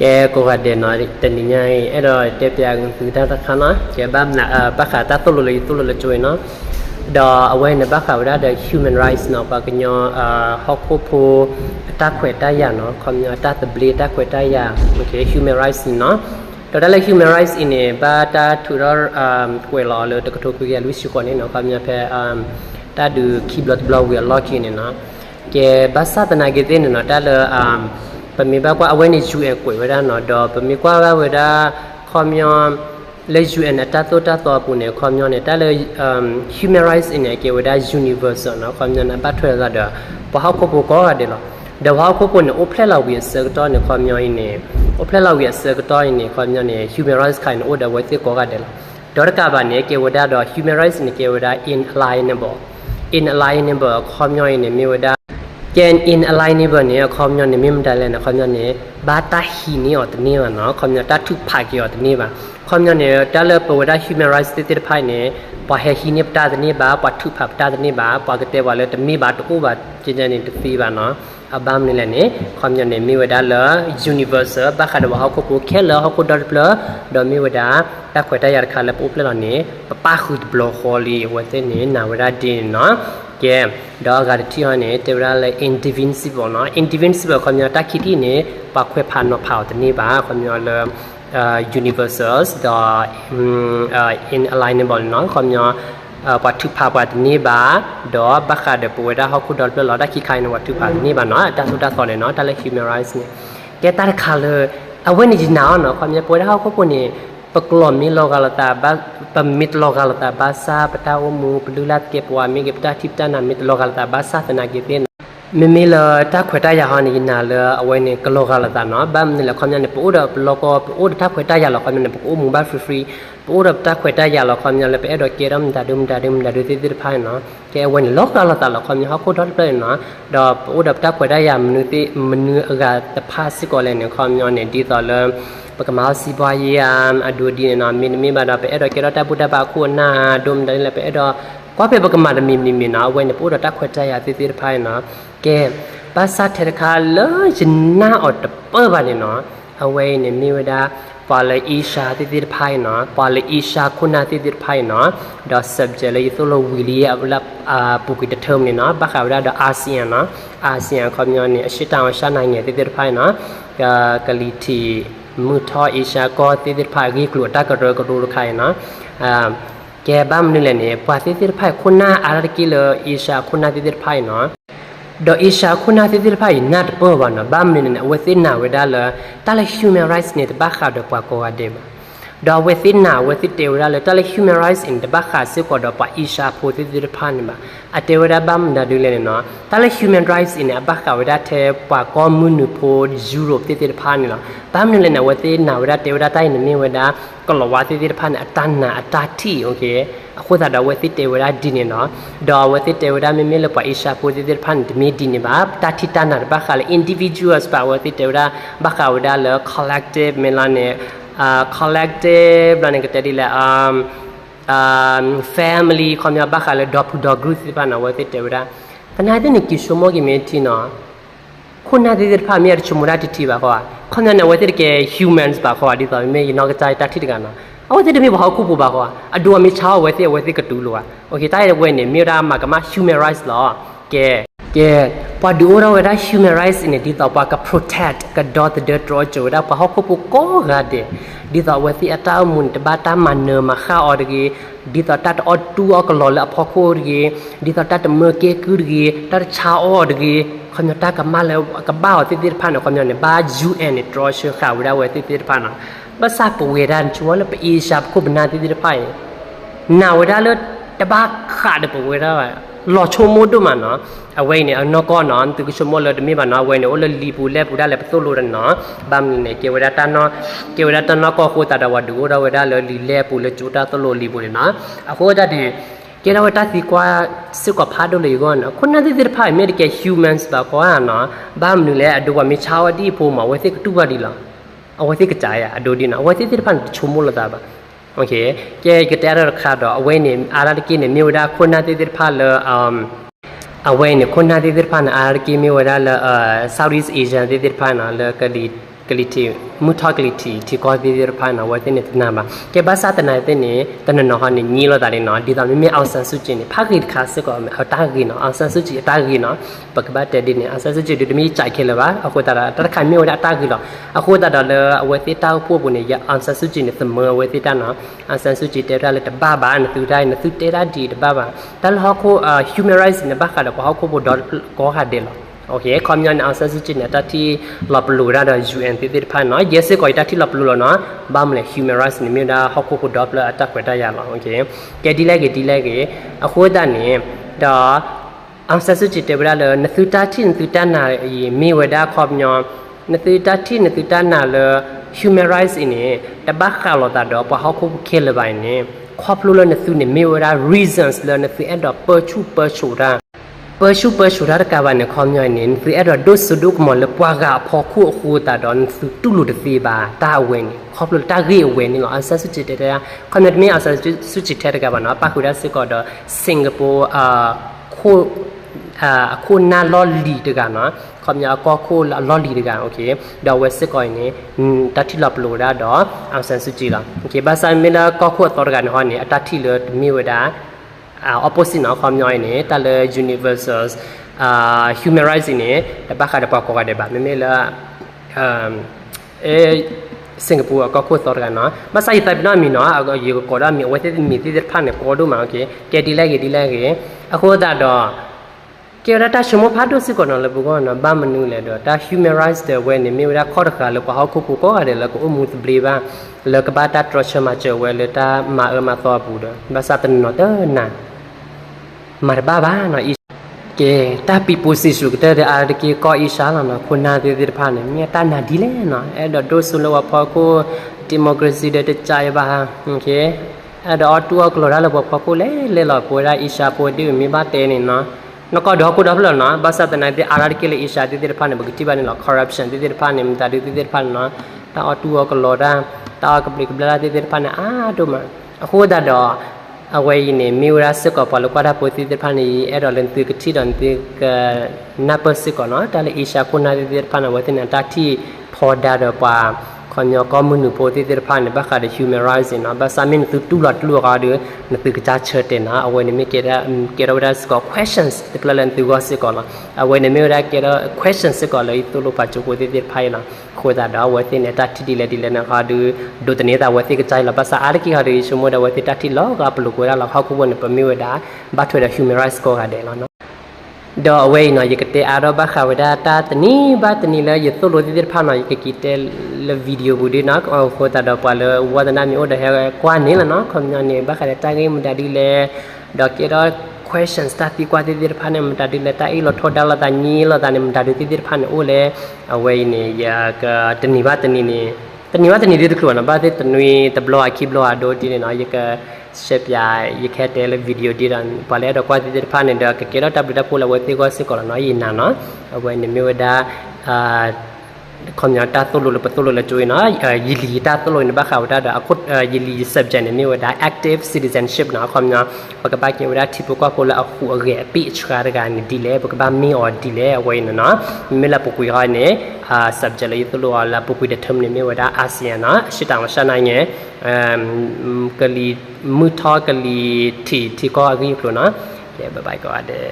ကဲကိုကတဲ့နော်တနည်းငိုင်းအဲ့တော့တက်ပြကူသူတာခါနော်ကဲဘာမနာဘခါတာတူလို့တူလို့ကျွေးနော်တော့အဝဲနေဘခါဝရတဲ့ human rights နော်ပါကညောအာဟောက်ကိုဖိုတာခွေတာရနော်ခွန်ညတာတဘလီတာခွေတာရ okay human rights နော်တော့ဒါလည်း human rights in ဘာတာထူတော့အမ်ခွေလာလို့တကထုတ်ပြရလူရှိခွန်နေနော်ခွန်ညဖဲအမ်တာဒူ keyboard block ဝရ lock in နော်ကဲဘာသာတနာကေတဲ့နော်တာလည်းအမ် ပမေဘကွာအဝဲနေချူအကွေဝရနော်တော့ပမေကွာဝရခွန်ညလေ UN အတတ်တော့တတ်တော့ပုန်နေခွန်ညနေတာလေ um human rights in ကေဝဒ universal နော်ခွန်ညနပတ်ထွဲလာတော့ပဟောက်ကိုကိုကောရတယ်လို့ဒဝါကိုကိုနေအဖလက်လောက်ပြီးစကတော့နေခွန်ညင်းနေအဖလက်လောက်ပြီးစကတော့နေခွန်ညနေ human rights ခိုင်အိုဒဝဲတိကောရတယ်လို့ဒေါ်ကဘာနေကေဝဒတော့ human rights နေကေဝဒ inalienable inalienable ခွန်ညင်းနေမြေဝဒ can in align ni ban ni khom nyon ni mim dal na khom nyon ni ba ta hi ni ot ni ma no khom nyon ta thu pha ki ot ni ba khom nyon ni ta le pa wa human rights ti ti phai ni pa he hi ni ta ni ba pa thu pha ta ni ba pa ga te wa le ta mi ba to ko ba chin chin ni ti pi ba no အဘမ်နေလည်းနေခွန်ညနေမိဝဒါလာ universal ဘာခါဒဝဟခုကိုခဲလာဟခုဒေါ်ပလဒေါ်မိဝဒါတခွေတရခါလပူပလနေပပခုဒဘလခေါ်လီဝတ်နေနာဝဒါဒင်းနော် บแล้วเนี่ยปะปาคือบลอฮอลีวะเตเนี่ยนาวดาดินเนาะကဲတော့ဂါတီဟနေတေရလေ indivisible เนาะ indivisible ခမျိုးတက်ခီတီနေပခွဲဖာနော်ဖောက်တနေပါခမျိုးလေ uh universals the um, uh, inalienable เนาะခမျိုးปัทุภาปัตนีบาดอบักขะเดปวดาฮอคุดอลเปลอดาคิไคนวัตถุภานีบาเนาะตาสุตาสอนเนาะตาเล human rights เนี่ยแกตาคาเลอเวนิจินาวเนาะขမျိုးปวดาฮอคุปนี่ ปกลอมมีโลกาลตาบาปมิตโลกาลตาบาซาปตาวมูปดุลัดเกปวามีเกปตาทิปตานามิตโลกาลตาบาซาตนาเกเตนမမေလတာခွေတာရဟာနေနာလအဝဲနေကလောကလာတာနော်ဗမ်နေလခွန်ညနေပိုးတော့ဘလောကပိုးတာခွေတာရလခွန်ညနေပိုးမူဘာဖရီဖရီပိုးတော့တာခွေတာရလခွန်ညလေပဲတော့ကေရမ်ဒါဒုံဒါဒုံဒါဒုတိတိဖိုင်နော်ကဲဝဲနေလောကလာတာလခွန်ညဟာကိုတော့ပဲနော်တော့ပိုးတော့တာခွေတာရမနုတိမနုအကတဖာစစ်ကောလဲနေခွန်ညနေဒီတော်လ ပကမာစီပွားရေးအဒူဒီနော်မင်းမင်းပါတော့ပဲအဲ့တော့ကေရတာပုဒ္ဒပါခုနာဒုံတယ်လည်းပဲအဲ့တော့ကွာပေပကမာမီမီမီနော်ဝဲနေပိုးတော့တာခွေတာရတိတိဖိုင်နော်ကဲပါစာထေခါလောဂျနာအော်တပဘာနေနော်အဝဲနေမိဝဒပါလေအီရှာတိတိဖိုင်နော်ပါလေအီရှာခုနာတိတိဖိုင်နော်ဒေါ် subject လေသလိုဝီလီအလပ်အာပူကီတထုံနေနော်ဘခါဝဒအာဆီယံနော်အာဆီယံကွန်မြူနီအရှိတောင်ရှာနိုင်ငယ်တိတိဖိုင်နော်ကလီတီ มือทออีชาก็ติดติดพายกีกลัวตากระโดดกระดูกใครเนาะแกบ้ามนี่แหละเนี่ยพอติดติดพายคนหน้าอะไรกี่เลยอีชาคนหน้าติดติดพายเนาะดออีชาคุณาติติลพายนัดเปอร์วันนะบ้ามนี่เนี่ยเวทีนาเวดาเลยตาล human rights เนี่ยบ้าข่าวเดปากว่าเดบ ဒါဝသိနာဝသိတေဝရလတလ human rights in the bakha se ko da pa isha pho ti ti phan ma a te wada bam da du le no ta le human rights in a bakha wada the pa ko mu nu pho europe ti ti phan la bam ne le na wati na wada te wada tai ne ne wada ko lo wa ti ti phan a tan na a ta ti okay အခုသာတော့ဝသိတေဝရဒီနေနော်ဒါဝသိတေဝရမေမေလပအိရှာပိုဒီဒီဖန်ဒမီဒီနေပါတာတီတနာဘခါလေ individuals ပါဝသိတေဝရဘခါဝဒါလ collective မေလာနေ အာ collective လာနေကတည်းက um um family ခမဘာခါလေ dog dog group ပါနာဝသိတေဝရတနာတဲ့နေကိရှမောဂီမေတီနော်ခုနာဒီဒီဖာမီရချမူရာတီတီပါကွာခဏနဲ့ဝသိကေ humans ပါကွာဒီတော့မေနောကကြိုက်တာတီတကနော်အဝတ်တဲ့မေဘာခုပူပါကွာအဒူအမေချာဝဲတဲ့ဝဲတဲ့ကတူလို့อ่ะโอเคတိုက်ရဝဲနေမြေရာမှာကမ human rights law ကဲ ကဲပဒူရောဝဲ human rights in ဒီတော့ပါက protect က dot the draw ကြတာပဟခုပူကောဂါတဲ့ဒီတော့ဝဲစီအတာမွန်တဘာတာမနမခါအော်ဒီဒီတော့တတ်အော်တူအော်ကလောလအဖခိုဒီဒီတော့တတ်မကေကူဒီတတ်ချာအော်ဒီခဏတာကမလဲကဘာတိတိဖာနခဏနေဘာ UN နဲ့ draw ရှခါဝရဝဲတိတိဖာနာ ba sa po we dan chu la pe i shap ko bna ti ti pai na we da le ta ba kha de po we da lo chu mo do ma no a we ne no ko no tu ku chu mo le de mi ba no we ne o le li pu le pu da le pa so lo da no ba mi ne ke we da ta no ke we da ta no ko ko ta da wa du da we da le li le pu le chu ta so lo li pu ne no a ko da de ကဲတော့တသီကွာစစ်ကဖားတော့လေကောနော်ခုနသီသဖားမေဒီကယ် humans ပါကွာနော်ဘာမနူလဲအတူကမေချာဝတိဖို့မှာဝဲစစ်တူပါဒီလားအဝသိကကြရအဒိုဒီနာအဝသိတိဖန်ချုံမလို့တာပါ โอเคเกกระแต่รคาดอเอาไว้เนี่ยอารากิเนี่ยมีวดาคนนาติติพาเลออืมเอาไว้เนี่ยคนนาติติพานะอารากิมีวดาเลอเอ่อ Southeast Asian ติติพานะเลอกะดี ကလီတီမူထကလီတီတီကောဒီရဖာနာဝတဲ့နေတနာပါကဲဘာသာတနာတဲ့နေတနနော်ဟာနေညီလို့တာလေနော်ဒီတော်မြမြအောင်ဆန်စုကျင်နေဖခိခါစစ်ကောအတာဂီနော်အောင်ဆန်စုကျင်အတာဂီနော်ပကဘတ်တဲ့ဒီနေအောင်ဆန်စုကျင်ဒီတမီကြိုက်ခဲလပါအခုတာတခါမြေဝအတာဂီလောအခုတာတော့လေအဝတိတောက်ဖို့ပုန်နေရအောင်ဆန်စုကျင်နေသမဝတိတာနော်အောင်ဆန်စုကျင်တဲ့ရလေတဘာဘာနသူတိုင်းနသူတဲ့ရဒီတဘာဘာတလဟခု human rights နေဘာခါတော့ဟခုဘဒေါ်ကောဟာတယ်လော โอเคคอมยอนอาซาซิจิเนี่ยตาที่ลอบลูราด UN ติติพานเนาะเยสก็ตาที่ลอบลูเนาะบ้ามเลย human rights นี่มีดาฮอกโคดอปลอตักไว้ได้ยาละโอเคแกดีแลกดีแลกอะโคดานี่ดาอาซาซิจิเตบราเลนตุตาที่นตุตานาอีมีเวดาคอมยอนนตุตาที่นตุตานาเล human rights นี่ตะบักคาลอตาดอปะฮอกโคเคลบายนี่ครอบลูเลนตุนี่มีเวดา reasons เลนตุแอดอเปอร์ชูเปอร์ชูรา ပရှုပရှုရကဘာနေခေါမြိုင်နေဖီအဲ့တော့ဒုစဒုကမလပွားကဖော်ခုအခုတာဒွန်တူလူတဖီပါတာဝင်ခေါပလတာဂီဝင်နေလောအဆဆူချစ်တဲ့ခမက်မီအဆဆူချစ်တဲ့ကဘာနော်ပါကူဒါစစ်ကောတော့စင်ကာပူအာခိုအာအခုနာလော်လီတကနော်ခမညာကောခိုလော်လီတကโอเคဒါဝက်စစ်ကောနေတတိလပလိုဒါတော့အဆန်ဆူချီလာโอเคဘာဆိုင်မလာကောခိုတော်ကန်ဟောနေအတတိလမီဝဒါ uh, opposite နော်ခေါမျိုးနေတလေ universals အာ human rights နေတပတ်ခါတပတ်ကောကတဲ့ပါမမေလာအမ်အဲစင်ကာပူကကိုသော်ကနော်မဆိုင်တပ်နော်မီနော်အရေကောဒါမီဝတ်တဲ့မီတိတဲ့ဖာနေပေါ်တို့မှာကေကဲဒီလိုက်ကေဒီလိုက်ကေအခုတော့ကေရတာရှမဖတ်တို့စကောနော်လဘူကောနော်ဘာမနူလေတော့တာ human rights တဲ့ဝဲနေမီရာခေါ်တခါလပဟခုကူကောရတယ်လကအမှုသဘလီပါလကဘာတာ torture မှာကျဝဲလတာမာအမသောဘူးတော့မစတဲ့နော်တဲ့နာ marbaba no i ke ta pi posi su ke de ar ke ko i sha la no khuna de de pha ne mi ta na di le no e do do su lo wa pho ko democracy de de chai ba okay အဲ့တော့တူကလော်ရလဘောပကိုလေလေလော်ပေါ်ရာအီရှာပေါ်ဒီမိဘတဲနေနော်နကောတော့ကိုတော့ဖလောနော်ဘာသာတနိုင်တဲ့အာရကလေအီရှာတိတိဖာနေဘဂတိပါနေလော corruption တိတိဖာနေမတာတိတိဖာနော်တာအတူကလော်ရာတာကပလိကဘလာတိတိဖာနေအာတို့မအခုဒါတော့ အဝဲယနေမီဝရစကောပလကွာတာပိုတိတိဖာနေအဲ့တော့လန်တိကတိဒန်တိကနပစကောနော်တာလေအီရှာကိုနာတိတိဖာနေဝတင်တာတိဖော်ဒါတော့ပါ ခွန်ယောကမနုပိုတိတိဖာနေဘခါတဲ့ human rights နော်ဘာသာမင်းသူတူလာတူလာတဲ့နတိကကြချတဲ့နာအဝဲနေမိကေရာကေရာစကော questions တကလန်သူကစကောလားအဝဲနေမိရာကေရာ questions စကောလေတူလိုပါချိုကိုတိတိဖိုင်လားခိုးတာတော့ဝဲတင်နေတာတိတိလေတိလေနာခါဒူဒုတနေတာဝဲတိကကြိုင်လာဘာသာအားကိဟာရီရှုမိုဒဝဲတိတတိလောကပလူကိုရလာခောက်ခုဘနပမီဝဒါဘတ်ထွေတဲ့ human rights ကို ဟာတယ်နော်တော့အဝဲနော်ယကတဲ့အာရဘခဝဒတာတနီဘာတနီလာယသုလိုတိတိဖာနော်ယကကီတဲလဗီဒီယိုဘူဒီနော်ခိုတာတော့ပါလဝဒနာမီအိုဒဟဲကွာနေလနော်ခွန်ညနေဘခရတာဂိမဒါဒီလေတော့ကေတော့ questions ta ti kwa ti dir phane mta di leta i lo thoda la ta ni lo ta ne mta di ti dir phane o le away ni ya ka tani ba tani ni tani ba tani di tu na ba te tani ta blo a ki blo a do ti ne na ya ka shep ya ya khe te le video di ran pa le do kwa ti dir phane da ka ke do ta bla po la we ti ko se ko na yi na no away ni me da a ခွန်ညာတာတုလို့ပတုလို့လည်းကျွေးနော်ယီလီတာတုလို့နေဘာခါဝတာဒါအခုယီလီ subject နေဝဒါ active citizenship နော်ခွန်ညာပကပကေဝဒါတိပကွာကိုလာအခုအရေပိချခါရကနေဒီလေပကပမီအော်ဒီလေအဝိနနော်မလပကွေရနေအာ subject လေးတုလို့လာပကွေတဲ့ term နေဝဒါအာဆီယံနော်ရှစ်တောင်ရှနိုင်ငယ်အမ်ကလီမူထောကလီတီတီကောအဂီပလို့နော်ကဲဘိုင်ဘိုင်ကောအတဲ့